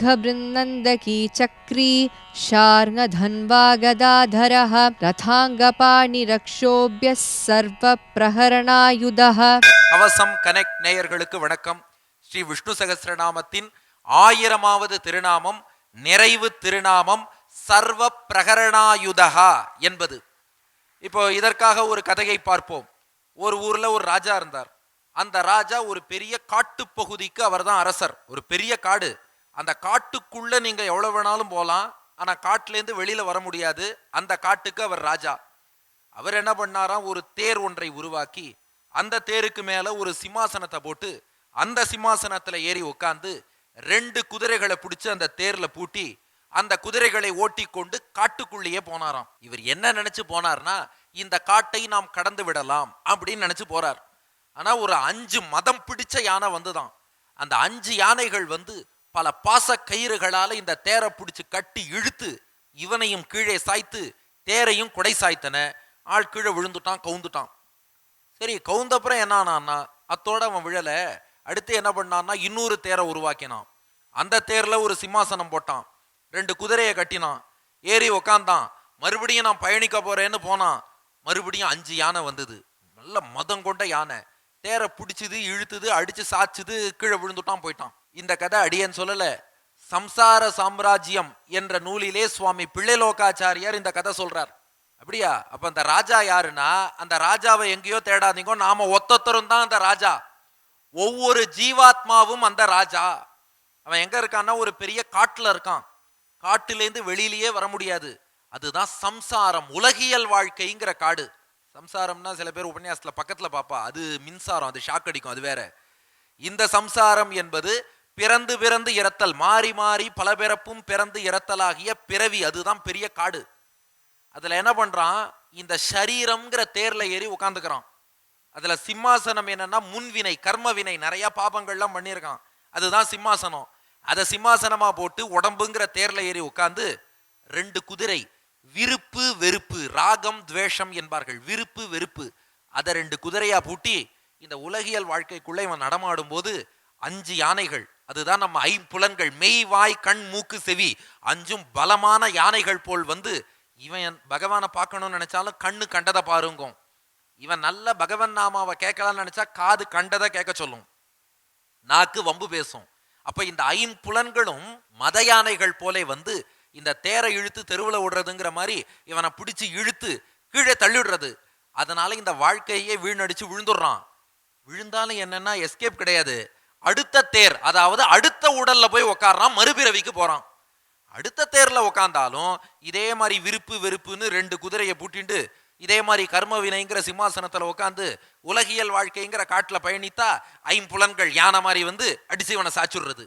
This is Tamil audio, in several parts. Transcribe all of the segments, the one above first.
शङ्खबृन्दन्दकी चक्री शार्ङ्गधन्वा गदाधरः रथाङ्गपाणिरक्षोभ्यः सर्वप्रहरणायुधः கவசம் கனெக்ட் நேயர்களுக்கு வணக்கம் ஸ்ரீ விஷ்ணு சகஸ்ரநாமத்தின் ஆயிரமாவது திருநாமம் நிறைவு திருநாமம் சர்வ பிரகரணாயுதகா என்பது இப்போ இதற்காக ஒரு கதையை பார்ப்போம் ஒரு ஊர்ல ஒரு ராஜா இருந்தார் அந்த ராஜா ஒரு பெரிய காட்டு பகுதிக்கு அவர்தான் அரசர் ஒரு பெரிய காடு அந்த காட்டுக்குள்ள நீங்க எவ்வளவு வேணாலும் போகலாம் ஆனா காட்டிலேருந்து வெளியில வர முடியாது. அந்த காட்டுக்கு அவர் ராஜா. அவர் என்ன பண்ணாராம் ஒரு தேர் ஒன்றை உருவாக்கி அந்த தேருக்கு மேல ஒரு சிம்மாசனத்தை போட்டு அந்த சிம்மாசனத்துல ஏறி உட்காந்து ரெண்டு குதிரைகளை பிடிச்சு அந்த தேர்ல பூட்டி அந்த குதிரைகளை ஓட்டி கொண்டு காட்டுக்குள்ளேயே போனாராம். இவர் என்ன நினைச்சு போனார்னா இந்த காட்டை நாம் கடந்து விடலாம் அப்படின்னு நினைச்சு போறார். ஆனா ஒரு அஞ்சு மதம் பிடிச்ச யானை வந்துதான். அந்த அஞ்சு யானைகள் வந்து பல பாச கயிறுகளால இந்த தேரை பிடிச்சு கட்டி இழுத்து இவனையும் கீழே சாய்த்து தேரையும் குடை சாய்த்தன. ஆள் கீழே விழுந்துட்டான் கவுந்துட்டான். சரி கவுந்தப்புறம் என்ன ஆனான்னா அத்தோட அவன் விழல. அடுத்து என்ன பண்ணான்னா இன்னொரு தேரை உருவாக்கினான். அந்த தேரில் ஒரு சிம்மாசனம் போட்டான். ரெண்டு குதிரையை கட்டினான். ஏறி உக்காந்தான். மறுபடியும் நான் பயணிக்க போறேன்னு போனான். மறுபடியும் அஞ்சு யானை வந்தது. நல்ல மதம் கொண்ட யானை. தேரை பிடிச்சிது இழுத்துது அடிச்சு சாச்சுது கீழே விழுந்துட்டான் போயிட்டான். இந்த கதை அடியன் சொல்லல. சம்சார சாம்ராஜ்யம் என்ற நூலிலே சுவாமி பிள்ளைலோகாச்சாரியார் இந்த கதை சொல்றார். அப்படியா? அப்ப அந்த ராஜா யாருன்னா அந்த ராஜாவை எங்கேயோ தேடாதீங்க நாம ஒத்தொத்தரும் தான் அந்த ராஜா. ஒவ்வொரு ஜீவாத்மாவும் அந்த ராஜா. அவன் எங்க இருக்கான்னா ஒரு பெரிய காட்டுல இருக்கான். காட்டிலேருந்து வெளியிலேயே வர முடியாது. அதுதான் சம்சாரம் உலகியல் வாழ்க்கைங்கிற காடு. சம்சாரம்னா சில பேர் உபன்யாசத்துல பக்கத்துல பாப்பா அது மின்சாரம் அது ஷாக் அடிக்கும் அது வேற. இந்த சம்சாரம் என்பது பிறந்து பிறந்து இறத்தல் மாறி மாறி பல பிறப்பும் பிறந்து இறத்தலாகிய பிறவி அதுதான் பெரிய காடு. அதுல என்ன பண்றான்? இந்த சரீரம்ங்கிற தேர்ல ஏறி உட்காந்துக்கிறான் அதுல சிம்மாசனம் என்னன்னா முன்வினை கர்ம வினை நிறைய பாபங்கள்லாம் பண்ணியிருக்கான். அதுதான் சிம்மாசனம். அதை சிம்மாசனமா போட்டு உடம்புங்கிற தேர்ல ஏறி உட்காந்து ரெண்டு குதிரை விருப்பு வெறுப்பு ராகம் துவேஷம் என்பார்கள். விருப்பு வெறுப்பு. அதை ரெண்டு குதிரையா பூட்டி இந்த உலகியல் வாழ்க்கைக்குள்ளே இவன் நடமாடும் போது அஞ்சு யானைகள் அதுதான் நம்ம ஐம்புலன்கள். மெய் வாய் கண் மூக்கு செவி அஞ்சும் பலமான யானைகள் போல் வந்து இவன் பகவானை பார்க்கணும்னு நினைச்சாலும் கண்ணு கண்டதை பாருங்கும். இவன் நல்ல பகவன் நாமாவை கேட்கலாம்னு நினைச்சா காது கண்டதை கேட்க சொல்லும். நாக்கு வம்பு பேசும். அப்ப இந்த ஐம்புலன்களும் மத யானைகள் போலே வந்து இந்த தேரை இழுத்து தெருவில் விடுறதுங்கிற மாதிரி இவனை பிடிச்சி இழுத்து கீழே தள்ளிடுறது அதனால இந்த வாழ்க்கையே வீணடிச்சு விழுந்துடுறான். விழுந்தாலும் என்னன்னா எஸ்கேப் கிடையாது. அடுத்த தேர் அதாவது அடுத்த உடல்ல போய் உக்காடுறான் மறுபிறவிக்கு போறான். அடுத்த தேர்ல உக்காந்தாலும் இதே மாதிரி விருப்பு வெறுப்புன்னு ரெண்டு குதிரையை பூட்டிண்டு இதே மாதிரி கர்ம வினைங்கிற சிம்மாசனத்துல உட்காந்து உலகியல் வாழ்க்கைங்கிற காட்டுல பயணித்தா ஐம்புலன்கள் யானை மாதிரி வந்து அடிச்சு இவனை சாச்சுடுறது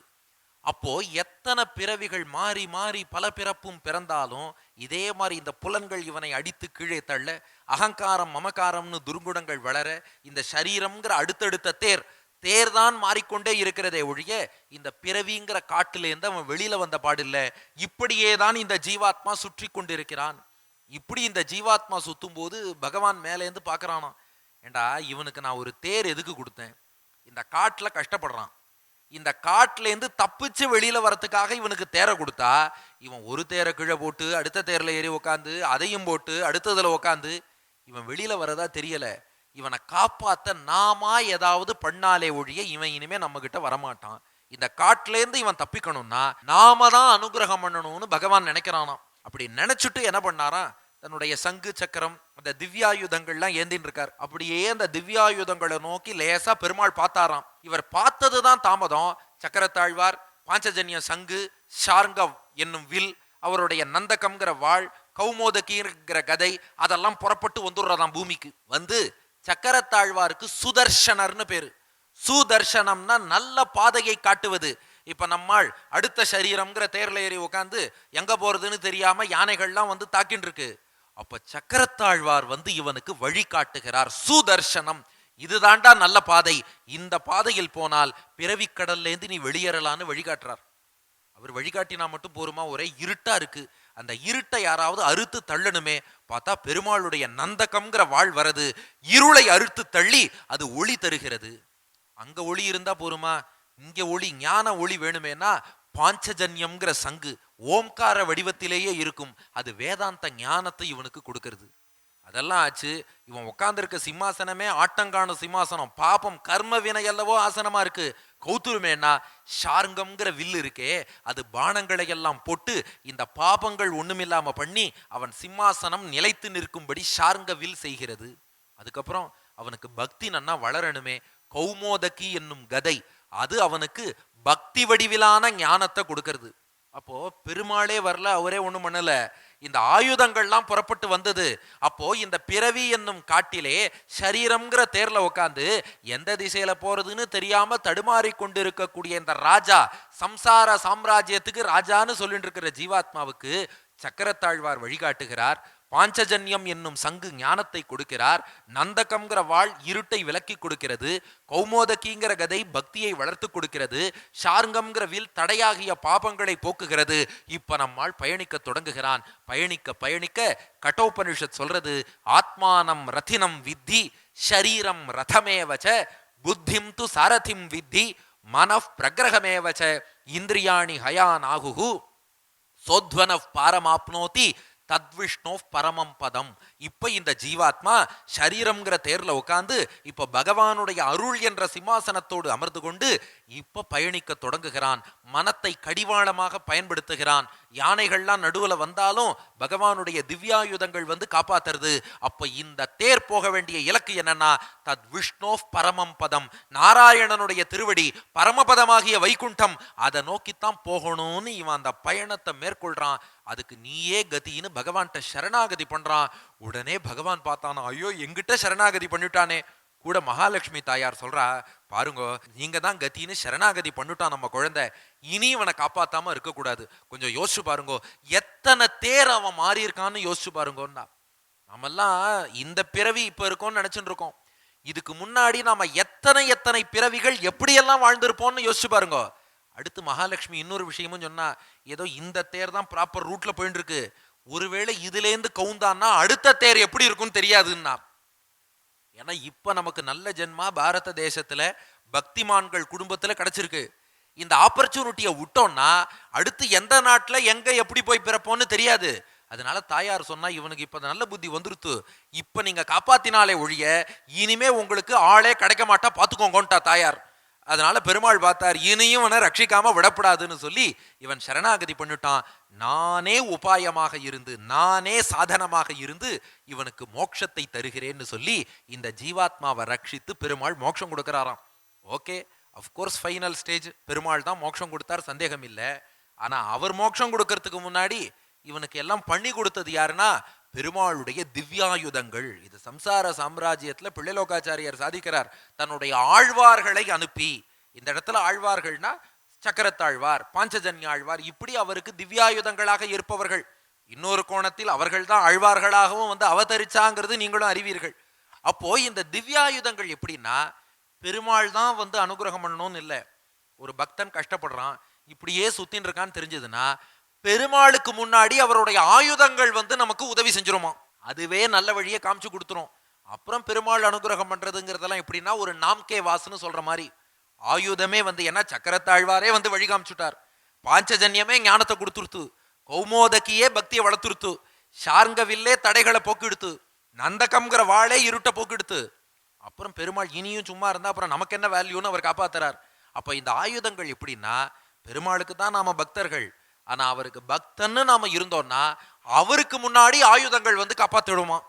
அப்போ எத்தனை பிறவிகள் மாறி மாறி பல பிறப்பும் பிறந்தாலும் இதே மாதிரி இந்த புலன்கள் இவனை அடித்து கீழே தள்ள அகங்காரம் மமகாரம்னு துர்குணங்கள் வளர இந்த சரீரம்ங்கிற அடுத்தடுத்த தேர் தேர் தான் மாறிக்கொண்டே இருக்கிறதே ஒழிய இந்த பிறவிங்கிற காட்டிலேருந்து அவன் வெளியில வந்த பாடில்ல இப்படியே தான் இந்த ஜீவாத்மா சுற்றி கொண்டிருக்கிறான். இப்படி இந்த ஜீவாத்மா சுத்தும் போது பகவான் மேலேருந்து பார்க்கறானா ஏண்டா இவனுக்கு நான் ஒரு தேர் எதுக்கு கொடுத்தேன்? இந்த காட்டுல கஷ்டப்படுறான். இந்த காட்டிலேருந்து தப்பிச்சு வெளியில வரத்துக்காக இவனுக்கு தேரை கொடுத்தா இவன் ஒரு தேரை கீழே போட்டு அடுத்த தேர்ல ஏறி உக்காந்து அதையும் போட்டு அடுத்ததுல உக்காந்து இவன் வெளியில வரதா தெரியல. இவனை காப்பாத்த நாமா ஏதாவது பண்ணாலே ஒழிய இவன் இனிமே நம்ம கிட்ட வரமாட்டான். இந்த காட்டிலேருந்து இவன் தப்பிக்கணும்னா நாம தான் அனுகிரகம் பண்ணணும்னு பகவான் நினைக்கிறானாம். அப்படி நினைச்சிட்டு என்ன பண்ணாராம் தன்னுடைய சங்கு சக்கரம் அந்த திவ்யாயுதங்கள்லாம் ஏந்தின்னு இருக்கார். அப்படியே அந்த திவ்யாயுதங்களை நோக்கி லேசா பெருமாள் பார்த்தாராம். இவர் பார்த்ததுதான் தாமதம். சக்கரத்தாழ்வார் பாஞ்சஜன்ய சங்கு ஷார்ங்கவ் என்னும் வில் அவருடைய நந்தகம்ங்கிற வாழ் கௌமோதகிங்கிற கதை அதெல்லாம் புறப்பட்டு வந்துடுறதாம் பூமிக்கு. வந்து சக்கரத்தாழ்வாருக்கு சுதர்ஷனர்னு பேரு. சுதர்ஷனம்னா நல்ல பாதையை காட்டுவது. இப்ப நம்மாள் அடுத்த சரீரம்ங்கிற தேர்ல ஏறி உட்காந்து எங்க போறதுன்னு தெரியாம யானைகள்லாம் வந்து தாக்கின்னு இருக்கு அப்ப சக்கரத்தாழ்வார் வந்து இவனுக்கு வழி காட்டுகிறார். சுதர்ஷனம். இதுதாண்டா நல்ல பாதை. இந்த பாதையில் போனால் பிறவி கடல்ல இருந்து நீ வெளியேறலான்னு வழிகாட்டுறார். அவர் வழிகாட்டினா மட்டும் போருமா? ஒரே இருட்டா இருக்கு. அந்த இருட்டை யாராவது அறுத்து தள்ளணுமே பார்த்தா பெருமாளுடைய நந்தகம்ங்கிற வாழ் வரது. இருளை அறுத்து தள்ளி அது ஒளி தருகிறது. அங்க ஒளி இருந்தா போருமா? இங்க ஒளி ஞான ஒளி வேணுமேனா? பாஞ்சஜன்யம்ங்கிற சங்கு ஓம்கார வடிவத்திலேயே இருக்கும். அது வேதாந்த ஞானத்தை இவனுக்கு கொடுக்கறது. அதெல்லாம் ஆச்சு. இவன் உட்கார்ந்திருக்க சிம்மாசனமே ஆட்டங்கான சிம்மாசனம். பாபம் கர்ம வினை அல்லவோ ஆசனமா இருக்கு. கௌத்துருமேனா ஷாருங்கம்ங்கிற வில்லு இருக்கே அது பானங்களை எல்லாம் போட்டு இந்த பாபங்கள் ஒண்ணுமில்லாம பண்ணி அவன் சிம்மாசனம் நிலைத்து நிற்கும்படி ஷாருங்க வில் செய்கிறது. அதுக்கப்புறம் அவனுக்கு பக்தி நன்னா வளரணுமே. கௌமோதகி என்னும் கதை அது அவனுக்கு பக்தி வடிவிலான ஞானத்தை கொடுக்கறது. அப்போ பெருமாளே வரல அவரே ஒண்ணும் பண்ணலை. இந்த ஆயுதங்கள்லாம் புறப்பட்டு வந்தது. அப்போ இந்த பிறவி என்னும் காட்டிலே சரீரம்ங்கிற தேர்ல உட்காந்து எந்த திசையில போறதுன்னு தெரியாம தடுமாறி கொண்டிருக்கக்கூடிய இந்த ராஜா சம்சார சாம்ராஜ்யத்துக்கு ராஜான்னு சொல்லிட்டு இருக்கிற ஜீவாத்மாவுக்கு சக்கரத்தாழ்வார் வழிகாட்டுகிறார். பாஞ்சஜன்யம் என்னும் சங்கு ஞானத்தை கொடுக்கிறார். நந்தகம்ங்கிற வாழ் இருட்டை விலக்கி கொடுக்கிறது. கௌமோதகிங்கிற கதை பக்தியை வளர்த்து கொடுக்கிறது. ஷார்ங்கம்ங்கிற வில் தடையாகிய பாபங்களை போக்குகிறது. இப்ப நம்மால் பயணிக்க தொடங்குகிறான். பயணிக்க பயணிக்க கட்டோபனிஷத் சொல்றது ஆத்மானம் ரத்தினம் வித்தி ஷரீரம் ரதமேவச்ச புத்திம் து சாரதிம் வித்தி மனப் பிரகிரகமேவச்ச இந்திரியாணி ஹயானாகுகு சோத்வன பாரமாப்னோதி தத்விஷ்ணோ பரமம் பதம். இப்ப இந்த ஜீவாத்மா சரீரம்ங்கிற தேர்ல உட்கார்ந்து இப்ப பகவானுடைய அருள் என்ற சிம்மாசனத்தோடு அமர்ந்து கொண்டு இப்ப பயணிக்க தொடங்குகிறான். மனத்தை கடிவாளமாக பயன்படுத்துகிறான். யானைகள்லாம் நடுவுல வந்தாலும் பகவானுடைய திவ்யாயுதங்கள் வந்து காப்பாத்துறது. அப்ப இந்த தேர் போக வேண்டிய இலக்கு என்னன்னா தத் விஷ்ணோ பரமம் பதம். நாராயணனுடைய திருவடி பரமபதமாகிய வைகுண்டம். அதை நோக்கித்தான் போகணும்னு இவன் அந்த பயணத்தை மேற்கொள்றான். அதுக்கு நீயே கதின்னு பகவான்கிட்ட சரணாகதி பண்றான். உடனே பகவான் பார்த்தானா ஐயோ எங்கிட்ட சரணாகதி பண்ணிட்டானே. கூட மகாலட்சுமி தாயார் சொல்றா பாருங்க நீங்க தான் கத்தின்னு சரணாகதி பண்ணிட்டான் நம்ம குழந்தை. இனி இவனை காப்பாத்தாம இருக்கக்கூடாது. கொஞ்சம் யோசிச்சு பாருங்க எத்தனை தேர் அவன் மாறி இருக்கான்னு யோசிச்சு பாருங்கன்னா. நம்மெல்லாம் இந்த பிறவி இப்ப இருக்கோம்னு நினைச்சுட்டு இருக்கோம். இதுக்கு முன்னாடி நாம எத்தனை எத்தனை பிறவிகள் எப்படியெல்லாம் வாழ்ந்திருப்போம்னு யோசிச்சு பாருங்க. அடுத்து மகாலட்சுமி இன்னொரு விஷயமும் சொன்னா ஏதோ இந்த தேர் தான் ப்ராப்பர் ரூட்ல போயிட்டு இருக்கு ஒருவேளை இதுலேருந்து கவுந்தான்னா அடுத்த தேர் எப்படி இருக்கும்னு தெரியாதுன்னா. ஏன்னா இப்ப நமக்கு நல்ல ஜென்மா பாரத தேசத்துல பக்திமான்கள் குடும்பத்துல கிடைச்சிருக்கு. இந்த ஆப்பர்ச்சுனிட்டியை விட்டோம்னா அடுத்து எந்த நாட்டுல எங்க எப்படி போய் பிறப்போன்னு தெரியாது. அதனால தாயார் சொன்னா இவனுக்கு இப்ப நல்ல புத்தி வந்துருத்து. இப்ப நீங்க காப்பாத்தினாலே ஒழிய இனிமே உங்களுக்கு ஆளே கிடைக்க மாட்டா பார்த்துக்கோங்கோன்ட்டா தாயார். அதனால பெருமாள் பார்த்தார் இனியும் இவனை ரட்சிக்காம விடப்படாதுன்னு சொல்லி இவன் சரணாகதி பண்ணிட்டான். நானே உபாயமாக இருந்து நானே சாதனமாக இருந்து இவனுக்கு மோட்சத்தை தருகிறேன்னு சொல்லி இந்த ஜீவாத்மாவை ரட்சித்து பெருமாள் மோட்சம் கொடுக்கறாராம். Okay of course final stage Perumal தான் மோட்சம் கொடுத்தார் சந்தேகம் இல்லை. ஆனா அவர் மோட்சம் கொடுக்கறதுக்கு முன்னாடி இவனுக்கு எல்லாம் பண்ணி கொடுத்தது யாருன்னா பெருமாளுடைய திவ்யாயுதங்கள். இது சம்சார சாம்ராஜ்யத்துல பிள்ளைலோகாச்சாரியார் சாதிக்கிறார். தன்னுடைய ஆழ்வார்களை அனுப்பி. இந்த இடத்துல ஆழ்வார்கள்னா சக்கரத்தாழ்வார் பாஞ்சஜன்யாழ்வார் இப்படி அவருக்கு திவ்யாயுதங்களாக இருப்பவர்கள். இன்னொரு கோணத்தில் அவர்கள் தான் ஆழ்வார்களாகவும் வந்து அவதரிச்சாங்கிறது நீங்களும் அறிவீர்கள். அப்போ இந்த திவ்யாயுதங்கள் எப்படின்னா பெருமாள் தான் வந்து அனுகிரகம் பண்ணணும்னு இல்லை. ஒரு பக்தன் கஷ்டப்படுறான் இப்படியே சுத்தின்னு இருக்கான்னு தெரிஞ்சதுன்னா பெருமாளுக்கு முன்னாடி அவருடைய ஆயுதங்கள் வந்து நமக்கு உதவி செஞ்சிருமா? அதுவே நல்ல வழியை காமிச்சு கொடுத்துரும். அப்புறம் பெருமாள் அனுகிரகம் பண்றதுங்கிறதெல்லாம் எப்படின்னா ஒரு நாம்கே வாசுன்னு சொல்ற மாதிரி. ஆயுதமே வந்து என்ன சக்கரத்தாழ்வாரே வந்து வழி காமிச்சுட்டார். பாஞ்சஜன்யமே ஞானத்தை கொடுத்துருத்து. கௌமோதகியே பக்தியை வளர்த்துருத்து. ஷார்ங்கவில்லே தடைகளை போக்கிடுத்து. நந்தகம்ங்கிற வாளே இருட்டை போக்கிடுத்து. அப்புறம் பெருமாள் இனியும் சும்மா இருந்தா அப்புறம் நமக்கு என்ன வேல்யூன்னு அவர் காப்பாத்துறார். அப்ப இந்த ஆயுதங்கள் எப்படின்னா பெருமாளுக்கு தான் நாம பக்தர்கள். ஆனா அவருக்கு பக்தன்னு நாம இருந்தோம்னா அவருக்கு முன்னாடி ஆயுதங்கள் வந்து காப்பாத்திடுமா?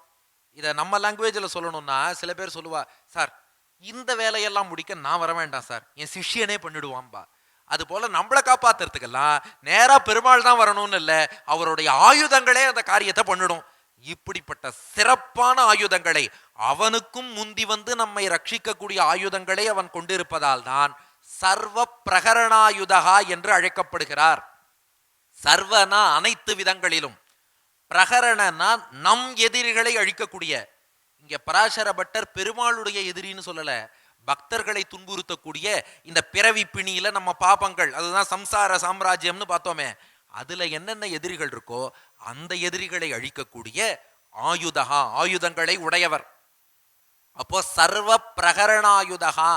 இதை நம்ம லாங்குவேஜில் சொல்லணும்னா சில பேர் சொல்லுவா சார் இந்த வேலையெல்லாம் முடிக்க நான் வர வேண்டாம் சார். என் சிஷ்யனே பண்ணிடுவான்பா. அது போல நம்மளை காப்பாத்துறதுக்கெல்லாம் நேரா பெருமாள் தான் வரணும்னு இல்லை அவருடைய ஆயுதங்களே அந்த காரியத்தை பண்ணிடும். இப்படிப்பட்ட சிறப்பான ஆயுதங்களை அவனுக்கும் முந்தி வந்து நம்மை ரட்சிக்கக்கூடிய ஆயுதங்களை அவன் கொண்டிருப்பதால் தான் சர்வ பிரகரணாயுதகா என்று அழைக்கப்படுகிறார். சர்வனா அனைத்து விதங்களிலும். பிரகரணனா நம் எதிரிகளை அழிக்கக்கூடிய இங்க பராசர பட்டர் பெருமாளுடைய எதிரின்னு சொல்லல பக்தர்களை துன்புறுத்தக்கூடிய இந்த பிறவி பிணியில நம்ம பாபங்கள் அதுதான் சம்சார சாம்ராஜ்யம்னு பார்த்தோமே அதுல என்னென்ன எதிரிகள் இருக்கோ அந்த எதிரிகளை அழிக்கக்கூடிய ஆயுதகா ஆயுதங்களை உடையவர். அப்போ சர்வ பிரகரணாயுதகா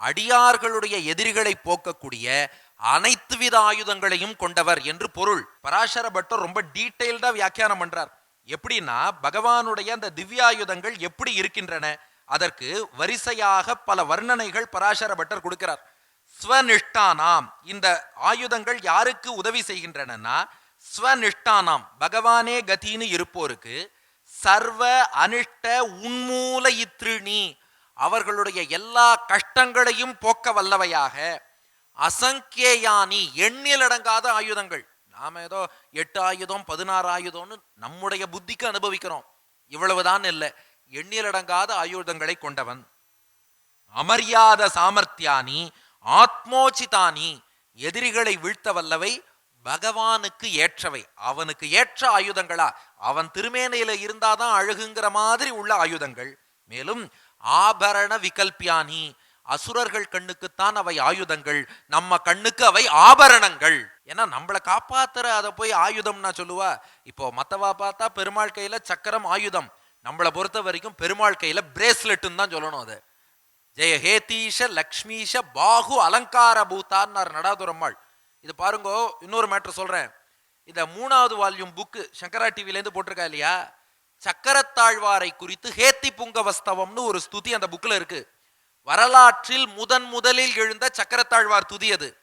அடியார்களுடைய எதிரிகளை போக்கக்கூடிய அனைத்து வித ஆயுதங்களையும் கொண்டவர் என்று பொருள். பராசர பட்டர் ரொம்ப டீட்டெயில்டா வியாக்கியானம் பண்றார். எப்படின்னா பகவானுடைய அந்த திவ்யாயுதங்கள் எப்படி இருக்கின்றன அதற்கு வரிசையாக பல வர்ணனைகள் பராசர பட்டர் கொடுக்கிறார். ஸ்வனிஷ்டானாம் இந்த ஆயுதங்கள் யாருக்கு உதவி செய்கின்றனன்னா ஸ்வனிஷ்டானாம் பகவானே கதின்னு இருப்போருக்கு சர்வ அனிஷ்ட உன்மூல இத்ருணி அவர்களுடைய எல்லா கஷ்டங்களையும் போக்க வல்லவையாக அசங்கேயானி எண்ணிலடங்காத ஆயுதங்கள். நாம ஏதோ எட்டு ஆயுதம் பதினாறு ஆயுதம்னு நம்முடைய புத்திக்கு அனுபவிக்கிறோம். இவ்வளவுதான் இல்லை. எண்ணிலடங்காத ஆயுதங்களை கொண்டவன். அமரியாத சாமர்த்தியானி ஆத்மோச்சிதானி எதிரிகளை வீழ்த்த வல்லவை பகவானுக்கு ஏற்றவை. அவனுக்கு ஏற்ற ஆயுதங்களா? அவன் திருமேனையில இருந்தாதான் அழகுங்கிற மாதிரி உள்ள ஆயுதங்கள். மேலும் ஆபரண விகல்பியானி அசுரர்கள் கண்ணுக்குத்தான் அவை ஆயுதங்கள் நம்ம கண்ணுக்கு அவை ஆபரணங்கள். ஏன்னா நம்மளை காப்பாத்துற அதை போய் ஆயுதம்னா சொல்லுவா? இப்போ மத்தவா பார்த்தா பெருமாள் கையில சக்கரம் ஆயுதம். நம்மளை பொறுத்த வரைக்கும் பெருமாள் கையில பிரேஸ்லெட்டுன்னு தான் சொல்லணும் அது. ஜெய ஹேதீஷ லக்ஷ்மீஷ பாகு அலங்கார பூத்தான்னார் நடாதுரம்மாள். இது பாருங்கோ இன்னொரு மேட்ரு சொல்றேன். இந்த மூணாவது வால்யூம் புக்கு சங்கரா டிவிலேருந்து போட்டிருக்கா இல்லையா? சக்கரத்தாழ்வாரை குறித்து ஹேத்தி புங்கவஸ்தவம்னு ஒரு ஸ்துதி அந்த புக்கில் இருக்கு. வரலாற்றில் முதன் முதலில் எழுந்த சக்கரத்தாழ்வார் துதி அது.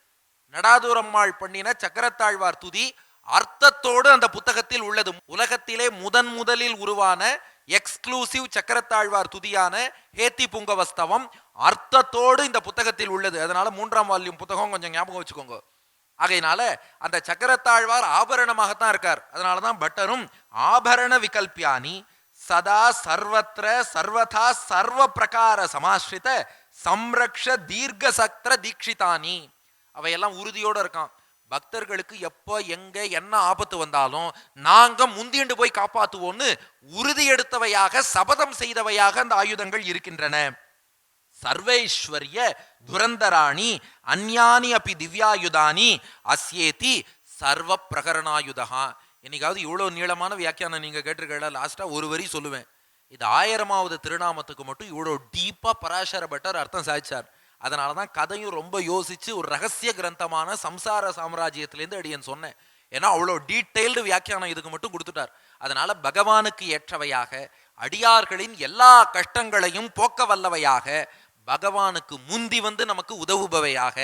நடாதுரம்மாள் பண்ணின சக்கரத்தாழ்வார் துதி அர்த்தத்தோடு அந்த புத்தகத்தில் உள்ளது. உலகத்திலே முதன் முதலில் உருவான எக்ஸ்க்ளூசிவ் சக்கரத்தாழ்வார் துதியான ஹேத்தி புங்கவஸ்தவம் அர்த்தத்தோடு இந்த புத்தகத்தில் உள்ளது. அதனால மூன்றாம் வால்யூம் புத்தகம் கொஞ்சம் ஞாபகம் வச்சுக்கோங்க. ஆகையினால அந்த சக்கரத்தாழ்வார் ஆபரணமாகத்தான் இருக்கார். அதனாலதான் பட்டரும் ஆபரண விகல்பியானி சதா சர்வத்திர சர்வதா சர்வ பிரகார சமாஸ்ரித சம்ரக்ஷ தீர்க்க சக்ர தீட்சிதானி. அவையெல்லாம் உறுதியோடு இருக்கான். பக்தர்களுக்கு எப்போ எங்க என்ன ஆபத்து வந்தாலும் நாங்க முந்திண்டு போய் காப்பாத்துவோம்னு உறுதி எடுத்தவையாக சபதம் செய்தவையாக அந்த ஆயுதங்கள் இருக்கின்றன. சர்வேஸ்வரிய துரந்தராணி அந்யானி அப்பி திவ்யாயுதானி அஸ்யேதி சர்வ பிரகரணாயுதா என்னைக்காவது இவ்வளோ நீளமான வியாக்கியானம் நீங்கள் கேட்டிருக்கல லாஸ்ட்டாக ஒரு வரி சொல்லுவேன். இது ஆயிரமாவது திருநாமத்துக்கு மட்டும் இவ்வளோ டீப்பாக பராசர பட்டர் அர்த்தம் சாதிச்சார். அதனால தான் கதையும் ரொம்ப யோசித்து ஒரு ரகசிய கிரந்தமான சம்சார சாம்ராஜ்யத்திலேருந்து அடியன் சொன்னேன். ஏன்னா அவ்வளோ டீட்டெயில்டு வியாக்கியானம் இதுக்கு மட்டும் கொடுத்துட்டார். அதனால பகவானுக்கு ஏற்றவையாக அடியார்களின் எல்லா கஷ்டங்களையும் போக்க வல்லவையாக பகவானுக்கு முந்தி வந்து நமக்கு உதவுபவையாக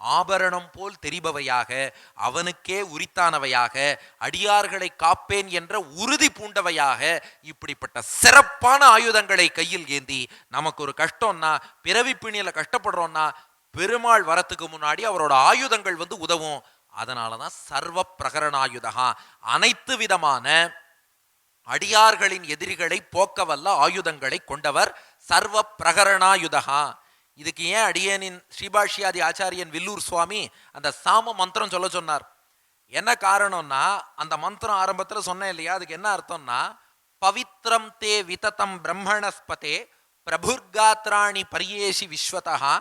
ஆபரணம் போல் தெரிபவையாக அவனுக்கே உரித்தானவையாக அடியார்களை காப்பேன் என்ற உறுதி பூண்டவையாக இப்படிப்பட்ட சிறப்பான ஆயுதங்களை கையில் ஏந்தி நமக்கு ஒரு கஷ்டம்னா பிறவி பிணியில் கஷ்டப்படுறோம்னா பெருமாள் வரத்துக்கு முன்னாடி அவரோட ஆயுதங்கள் வந்து உதவும். அதனால தான் சர்வ பிரகரணாயுதகா அனைத்து விதமான அடியார்களின் எதிரிகளை போக்கவல்ல ஆயுதங்களை கொண்டவர் சர்வ பிரகரணாயுதகா இதுக்கு ஏன் அடியேனின் ஸ்ரீபாஷியாதி ஆச்சாரியன் வில்லூர் சுவாமி அந்த சாம மந்திரம் சொல்ல சொன்னார்? என்ன காரணம்னா அந்த மந்திரம் ஆரம்பத்தில் சொன்னேன் இல்லையா? அதுக்கு என்ன அர்த்தம்னா பவித்ரம் தே விததம் பிரம்மணஸ்பதே பிரபுர்காத்ராணி பரியேஷி விஸ்வதா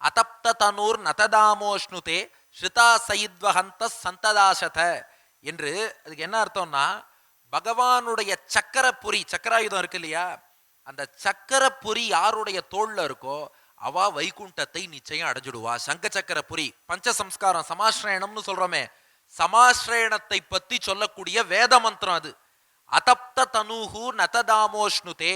அதப்த தனூர் நததாமோஷ்ணுதே ஸ்ருதா சயித்வஹந்த சந்ததாசத என்று அதுக்கு என்ன அர்த்தம்னா பகவானுடைய சக்கரப்புரி சக்கராயுதம் இருக்கு இல்லையா? அந்த சக்கரப்புரி யாருடைய தோளில் இருக்கோ அவா வைகுண்டத்தை நிச்சயம் அடைஞ்சிடுவா. சங்க சக்கரபுரி பஞ்ச சம்ஸ்காரம் சமாஸ்ரயணம்னு சொல்றோமே. சமாஸ்ரயணத்தை பத்தி சொல்லக்கூடிய வேத மந்திரம் அது. அதப்த தனுகு நததாமோஷ்ணுதே.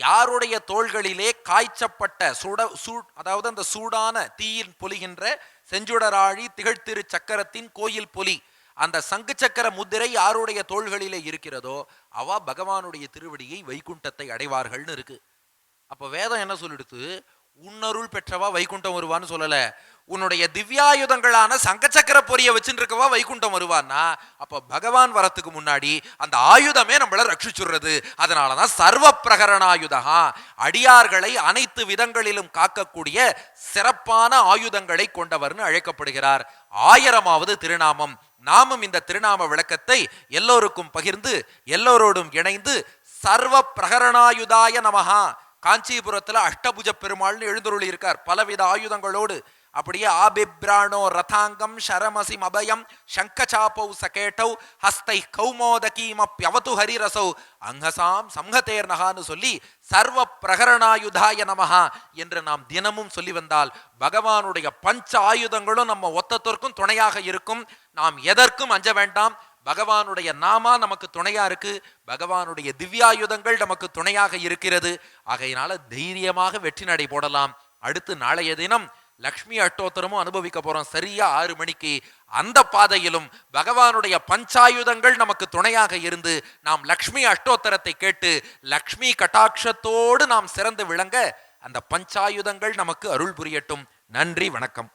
யாருடைய தோள்களிலே காய்ச்சப்பட்ட சுட சூ அதாவது அந்த சூடான தீயில் பொலிகின்ற செஞ்சுடராழி திகழ்த்திரு சக்கரத்தின் கோயில் பொலி. அந்த சங்கு சக்கர முத்திரை யாருடைய தோள்களிலே இருக்கிறதோ அவ பகவானுடைய திருவடியை வைகுண்டத்தை அடைவார்கள்னு இருக்கு. அப்ப வேதம் என்ன சொல்லிடுத்து உன்னருள் பெற்றவா வைகுண்டம் வருவான்னு சொல்லல. உன்னுடைய திவ்யாயுதங்களான சங்கச்சக்கர பொரிய வச்சுருக்கவா வைகுண்டம் வருவான்னா அப்ப பகவான் வரத்துக்கு முன்னாடி அந்த ஆயுதமே நம்மள ரட்சிச்சுடுறது அதனாலதான் சர்வ பிரகரணாயுதகா அடியார்களை அனைத்து விதங்களிலும் காக்கக்கூடிய சிறப்பான ஆயுதங்களை கொண்டவர்னு அழைக்கப்படுகிறார். ஆயிரமாவது திருநாமம். நாமும் இந்த திருநாம விளக்கத்தை எல்லோருக்கும் பகிர்ந்து எல்லோரோடும் இணைந்து சர்வ பிரகரணாயுதாய நமகா காஞ்சிபுரத்துல அஷ்டபுஜ பெருமாள்னு எழுந்தருளி இருக்கார் பலவித ஆயுதங்களோடு. அப்படியே ஆபிப்ராணோ ரதாங்கம் ஷரமசி மபயம் சங்கச்சாப்பௌ சகேட்டௌ ஹஸ்தை கௌமோதகீமப்யவது ஹரிரசௌ அங்கசாம் சம்ஹதேர்னகான்னு சொல்லி சர்வ பிரகரணாயுதாய நமஹா என்று நாம் தினமும் சொல்லி வந்தால் பகவானுடைய பஞ்ச ஆயுதங்களும் நம்ம ஒத்தத்திற்கும் துணையாக இருக்கும். நாம் எதற்கும் அஞ்ச வேண்டாம். பகவானுடைய நாமா நமக்கு துணையா இருக்கு. பகவானுடைய திவ்யாயுதங்கள் நமக்கு துணையாக இருக்கிறது. ஆகையினால தைரியமாக வெற்றி நடை போடலாம். அடுத்து நாளைய தினம் லக்ஷ்மி அட்டோத்தரமும் அனுபவிக்க போறோம். சரியா ஆறு மணிக்கு அந்த பாதையிலும் பகவானுடைய பஞ்சாயுதங்கள் நமக்கு துணையாக இருந்து நாம் லக்ஷ்மி அஷ்டோத்தரத்தை கேட்டு லக்ஷ்மி கட்டாட்சத்தோடு நாம் சிறந்து விளங்க அந்த பஞ்சாயுதங்கள் நமக்கு அருள் புரியட்டும். நன்றி வணக்கம்.